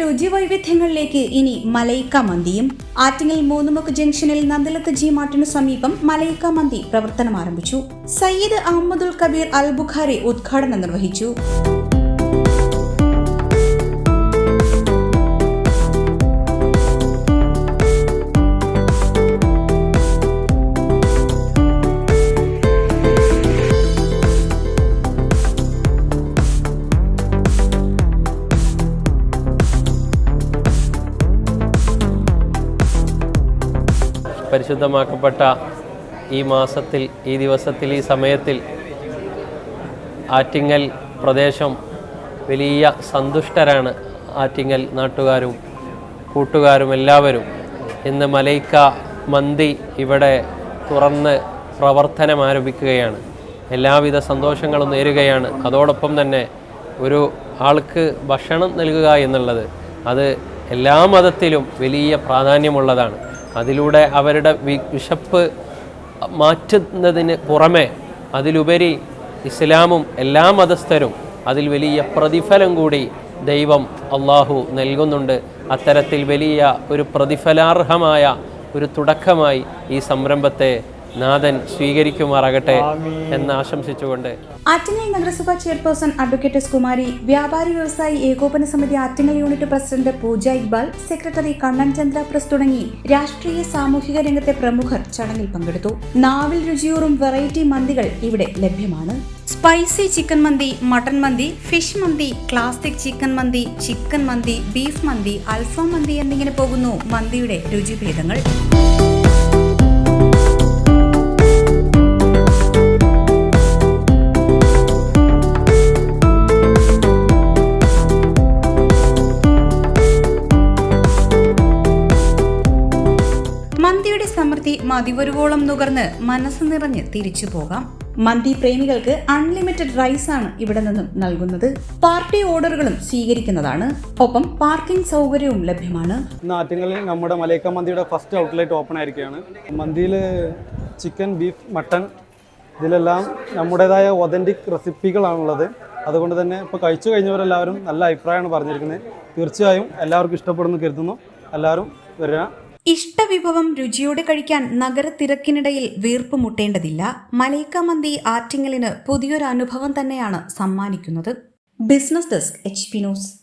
രുചിവൈവിധ്യങ്ങളിലേക്ക് ഇനി മലയിക്ക മന്തിയും. ആറ്റിങ്ങൽ മൂന്നുമുക്ക് ജംഗ്ഷനിൽ നന്ദലത്ത് ജി മാർട്ടിനു സമീപം മലയിക്ക മന്തി പ്രവർത്തനം ആരംഭിച്ചു സയ്യിദ് അഹമ്മദുൽ കബീർ അൽബുഖാരി ഉദ്ഘാടനം നിർവഹിച്ചു. പരിശുദ്ധമാക്കപ്പെട്ട ഈ മാസത്തിൽ ഈ ദിവസത്തിൽ ഈ സമയത്തിൽ ആറ്റിങ്ങൽ പ്രദേശം വലിയ സന്തുഷ്ടരാണ് ആറ്റിങ്ങൽ നാട്ടുകാരും കൂട്ടുകാരും എല്ലാവരും. ഇന്ന് മലൈക്ക മന്തി ഇവിടെ തുറന്ന് പ്രവർത്തനം ആരംഭിക്കുകയാണ്. എല്ലാവിധ സന്തോഷങ്ങളും നേരുകയാണ്. അതോടൊപ്പം തന്നെ ഒരു ആൾക്ക് ഭക്ഷണം നൽകുക എന്നുള്ളത് അത് എല്ലാ മതത്തിലും വലിയ പ്രാധാന്യമുള്ളതാണ്. അതിലൂടെ അവരുടെ വിശപ്പ് മാറ്റുന്നതിന് പുറമെ അതിലുപരി ഇസ്ലാമും എല്ലാ മതസ്ഥരും അതിൽ വലിയ പ്രതിഫലം കൂടി ദൈവം അള്ളാഹു നൽകുന്നുണ്ട്. അത്തരത്തിൽ വലിയ ഒരു പ്രതിഫലാർഹമായ ഒരു തുടക്കമായി ഈ സംരംഭത്തെ നാഥൻ സ്വീകരിക്കുമാറാകട്ടെ എന്ന് ആശംസിച്ചുകൊണ്ട്. ആറ്റിങ്ങൽ നഗരസഭാ ചെയർപേഴ്സൺ അഡ്വക്കേറ്റ് എസ് കുമാരി വ്യാപാരി വ്യവസായി ഏകോപന സമിതി Attingal unit president Pooja Iqbal secretary Kannan Chandra press തുടങ്ങി രാഷ്ട്രീയ സാമൂഹിക രംഗത്തെ പ്രമുഖർ ചടങ്ങിൽ പങ്കെടുത്തു. നാവിൽ രുചിയോറും വെറൈറ്റി മന്തികൾ ഇവിടെ ലഭ്യമാണ്. സ്പൈസി ചിക്കൻ മന്തി മട്ടൺ മന്തി ഫിഷ് മന്തി ക്ലാസിക് ചിക്കൻ മന്തി ചിക്കൻ മന്തി ബീഫ് മന്തി അൽഫാം മന്തി എന്നിങ്ങനെ പോകുന്നു മന്തിയുടെ രുചിഭേദങ്ങൾ. മന്തിയുടെ സമൃദ്ധി മതിവരുവോളം നുകർന്ന് മനസ്സ് നിറഞ്ഞ് തിരിച്ചു പോകാം. മന്തി പ്രേമികൾക്ക് അൺലിമിറ്റഡ് റൈസ് ആണ് ഇവിടെ നിന്നും നൽകുന്നത്. പാർട്ടി ഓർഡറുകളും സ്വീകരിക്കുന്നതാണ്. ഒപ്പം പാർക്കിംഗ് സൗകര്യവും ലഭ്യമാണ്. ഇന്ന് നമ്മുടെ മലയക്ക മന്തിയുടെ ഫസ്റ്റ് ഔട്ട്ലെറ്റ് ഓപ്പൺ ആയിരിക്കുകയാണ്. മന്തിയിൽ ചിക്കൻ ബീഫ് മട്ടൺ ഇതിലെല്ലാം നമ്മുടേതായ ഒതന്റിക് റെസിപ്പികളാണുള്ളത് അതുകൊണ്ട് തന്നെ ഇപ്പോൾ കഴിച്ചു കഴിഞ്ഞവരെല്ലാവരും നല്ല അഭിപ്രായമാണ് പറഞ്ഞിരിക്കുന്നത്. തീർച്ചയായും എല്ലാവർക്കും ഇഷ്ടപ്പെടുന്നു കരുതുന്നു. എല്ലാവരും വരിക. ഇഷ്ടവിഭവം രുചിയോടെ കഴിക്കാൻ നഗര തിരക്കിനിടയിൽ വീർപ്പ് മുട്ടേണ്ടതില്ല മലൈക്ക മന്തി ആറ്റിങ്ങലിന് പുതിയൊരു അനുഭവം തന്നെയാണ് സമ്മാനിക്കുന്നത്. Business desk H P news.